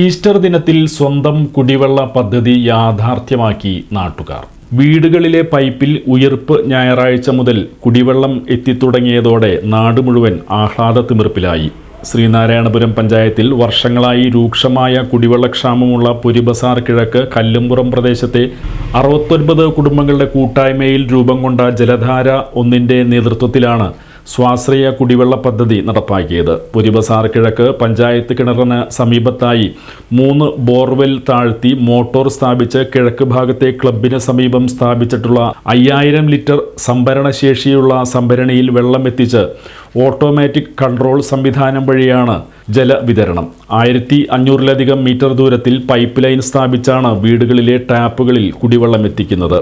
Easter ദിനത്തിൽ സ്വന്തം കുടിവെള്ള പദ്ധതി യാഥാർത്ഥ്യമാക്കി നാട്ടുകാർ. വീടുകളിലെ പൈപ്പിൽ ഉയർപ്പ് ഞായറാഴ്ച മുതൽ കുടിവെള്ളം എത്തിത്തുടങ്ങിയതോടെ നാട് മുഴുവൻ ആഹ്ലാദ തിമിർപ്പിലായി ശ്രീനാരായണപുരം പഞ്ചായത്തിൽ വർഷങ്ങളായി രൂക്ഷമായ കുടിവെള്ളക്ഷാമമുള്ള പുരിബസാർ കിഴക്ക് കല്ലുംപുറം പ്രദേശത്തെ അറുപത്തൊൻപത് കുടുംബങ്ങളുടെ കൂട്ടായ്മയിൽ രൂപം കൊണ്ട ജലധാര ഒന്നിന്റെ നേതൃത്വത്തിലാണ് സ്വാശ്രയ കുടിവെള്ള പദ്ധതി നടപ്പാക്കിയത്. പുരിബസാർ കിഴക്ക് പഞ്ചായത്ത് കിണറിന് സമീപത്തായി മൂന്ന് ബോർവെൽ താഴ്ത്തി മോട്ടോർ സ്ഥാപിച്ച് കിഴക്ക് ഭാഗത്തെ ക്ലബിന് സമീപം സ്ഥാപിച്ചിട്ടുള്ള അയ്യായിരം ലിറ്റർ സംഭരണശേഷിയുള്ള സംഭരണിയിൽ വെള്ളം എത്തിച്ച് ഓട്ടോമാറ്റിക് കൺട്രോൾ സംവിധാനം വഴിയാണ് ജലവിതരണം ആയിരത്തി അഞ്ഞൂറിലധികം മീറ്റർ ദൂരത്തിൽ പൈപ്പ് ലൈൻ സ്ഥാപിച്ചാണ് വീടുകളിലെ ടാപ്പുകളിൽ കുടിവെള്ളം എത്തിക്കുന്നത്.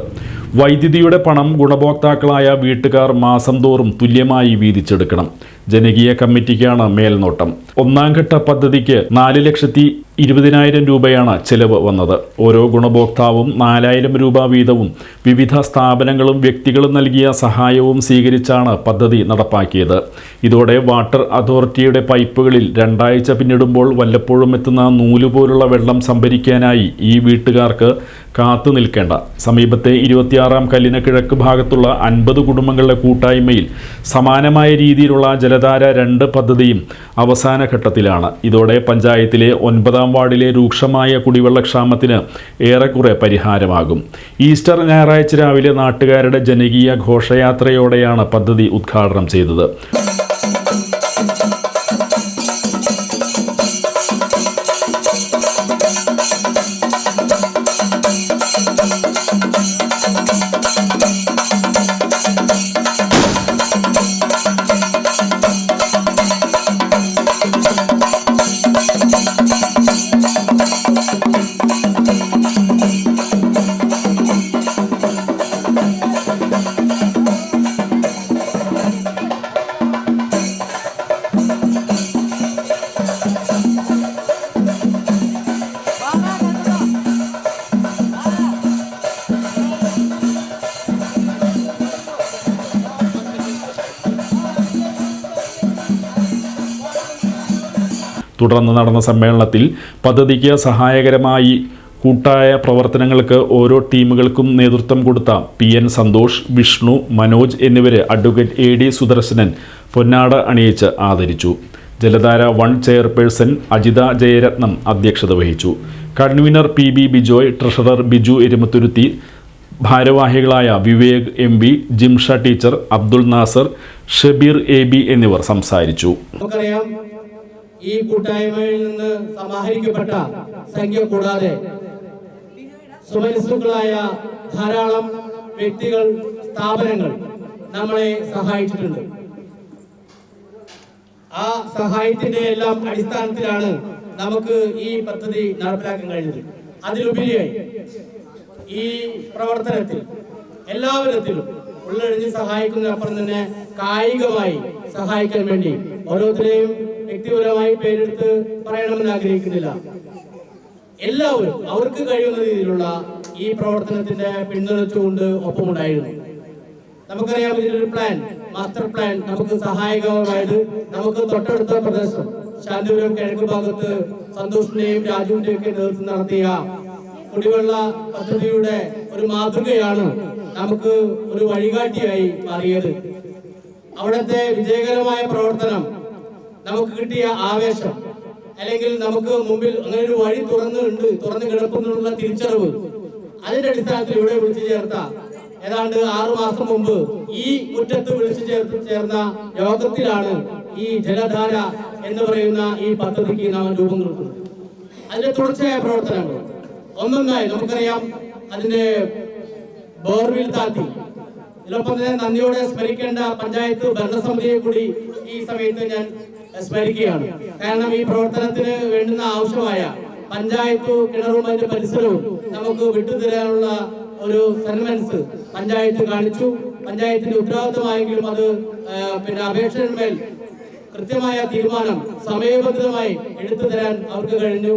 വൈദ്യുതിയുടെ പണം ഗുണഭോക്താക്കളായ വീട്ടുകാർ മാസം തോറും തുല്യമായി വീതിച്ചെടുക്കണം. ജനകീയ കമ്മിറ്റിക്കാണ് മേൽനോട്ടം. ഒന്നാം ഘട്ട പദ്ധതിക്ക് നാല് ലക്ഷത്തി ഇരുപതിനായിരം രൂപയാണ് ചെലവ് വന്നത്. ഓരോ ഗുണഭോക്താവും നാലായിരം രൂപ വീതവും വിവിധ സ്ഥാപനങ്ങളും വ്യക്തികളും നൽകിയ സഹായവും സ്വീകരിച്ചാണ് പദ്ധതി നടപ്പാക്കിയത്. ഇതോടെ വാട്ടർ അതോറിറ്റിയുടെ പൈപ്പുകളിൽ രണ്ടാഴ്ച പിന്നിടുമ്പോൾ വല്ലപ്പോഴും എത്തുന്ന നൂലുപോലുള്ള വെള്ളം സംഭരിക്കാനായി ഈ വീട്ടുകാർക്ക് കാത്തു നിൽക്കേണ്ട. സമീപത്തെ ഇരുപത്തിയാറാം കല്ലിന കിഴക്ക് ഭാഗത്തുള്ള അൻപത് കുടുംബങ്ങളുടെ കൂട്ടായ്മയിൽ സമാനമായ രീതിയിലുള്ള ജലധാര രണ്ട് പദ്ധതിയും അവസാന ഘട്ടത്തിലാണ്. ഇതോടെ പഞ്ചായത്തിലെ ഒൻപതാം വാർഡിലെ രൂക്ഷമായ കുടിവെള്ളക്ഷാമത്തിന് ഏറെക്കുറെ പരിഹാരമാകും. ഈസ്റ്റർ ഞായറാഴ്ച രാവിലെ നാട്ടുകാരുടെ ജനകീയ ഘോഷയാത്രയോടെയാണ് പദ്ധതി ഉദ്ഘാടനം ചെയ്തത്. തുടർന്ന് നടന്ന സമ്മേളനത്തിൽ പദ്ധതിക്ക് സഹായകരമായി കൂട്ടായ പ്രവർത്തനങ്ങൾക്ക് ഓരോ ടീമുകൾക്കും നേതൃത്വം കൊടുത്ത പി എൻ സന്തോഷ് വിഷ്ണു മനോജ് എന്നിവരെ അഡ്വക്കേറ്റ് എ ഡി സുദർശനൻ പൊന്നാട അണിയിച്ച് ആദരിച്ചു. ജലധാര വൺ ചെയർപേഴ്സൺ അജിത ജയരത്നം അധ്യക്ഷത വഹിച്ചു. Convener P B Bijoy treasurer Biju Erumathuruthi ഭാരവാഹികളായ Vivek M B Jimsha teacher Abdul Nasar Shabeer A B എന്നിവർ സംസാരിച്ചു. ഈ കൂട്ടായ്മയിൽ നിന്ന് സമാഹരിക്കപ്പെട്ട സംഖ്യ കൂടാതെ സുമനസുക്കളായ ധാരാളം വ്യക്തികൾ സ്ഥാപനങ്ങൾ നമ്മളെ സഹായിച്ചിട്ടുണ്ട്. ആ സഹായത്തിന്റെ എല്ലാം അടിസ്ഥാനത്തിലാണ് നമുക്ക് ഈ പദ്ധതി നടപ്പിലാക്കാൻ കഴിഞ്ഞത്. അതിലുപരിയായി ഈ പ്രവർത്തനത്തിൽ എല്ലാ വിധത്തിലും സഹായിക്കുന്ന സഹായിക്കുന്നതിനപ്പുറം തന്നെ കായികമായി സഹായിക്കാൻ വേണ്ടി ഓരോരുത്തരെയും വ്യക്തിപരമായി പേരെടുത്ത് പറയണമെന്ന് ആഗ്രഹിക്കുന്നില്ല. എല്ലാവരും അവർക്ക് കഴിയുന്ന രീതിയിലുള്ള ഈ പ്രവർത്തനത്തിന്റെ പിന്തുണച്ചുകൊണ്ട് ഒപ്പമുണ്ടായിരുന്നു. നമുക്കറിയാം ഇതിലൊരു പ്ലാൻ മാസ്റ്റർ പ്ലാൻ നമുക്ക് സഹായകമായത് നമുക്ക് തൊട്ടടുത്ത പ്രദേശം ശാന്തിപുരം കിഴക്ക് ഭാഗത്ത് സന്തോഷിന്റെയും രാജുവിന്റെയും ഒക്കെ നേതൃത്വം നടത്തിയ കുടിവെള്ള പദ്ധതിയുടെ ഒരു മാതൃകയാണ് നമുക്ക് ഒരു വഴികാട്ടിയായി മാറിയത്. അവിടുത്തെ വിജയകരമായ പ്രവർത്തനം നമുക്ക് കിട്ടിയ ആവേശം അല്ലെങ്കിൽ നമുക്ക് മുമ്പിൽ അങ്ങനെ ഒരു വഴി തുറന്നുണ്ട് തുറന്നു കിടക്കുന്നുള്ള തിരിച്ചറിവ്. അതിന്റെ അടിസ്ഥാനത്തിൽ ഇവിടെ വിളിച്ചു ചേർത്ത ഏതാണ്ട് ആറു മാസം മുമ്പ് ഈ മുറ്റത്ത് വിളിച്ചു ചേർത്ത് ചേർന്ന യോഗത്തിലാണ് ഈ ജലധാര എന്ന് പറയുന്ന ഈ പദ്ധതിക്ക് നാം രൂപം കൊടുക്കുന്നത്. അതിന്റെ തുടർച്ചയായ പ്രവർത്തനങ്ങൾ. ഒന്നൊന്നായി നമുക്കറിയാം അതിന്റെ ബോർവിൽ താത്തി. ഇതിനൊപ്പം തന്നെ നന്ദിയോടെ സ്മരിക്കേണ്ട പഞ്ചായത്ത് ഭരണസമിതിയെ കൂടി ഈ സമയത്ത് ഞാൻ സ്മരിക്കുകയാണ് കാരണം ഈ പ്രവർത്തനത്തിന് വേണ്ടുന്ന ആവശ്യമായ പഞ്ചായത്ത് കിണറും അതിന്റെ പരിസരവും നമുക്ക് വിട്ടുതരാനുള്ള ഒരു സെൻമെൻസ് പഞ്ചായത്ത് കാണിച്ചു. പഞ്ചായത്തിന്റെ ഉത്തരവാദിത്തമായെങ്കിലും അത് പിന്നെ അപേക്ഷന്മേൽ കൃത്യമായ തീരുമാനം സമയബന്ധിതമായി എടുത്തു തരാൻ അവർക്ക് കഴിഞ്ഞു.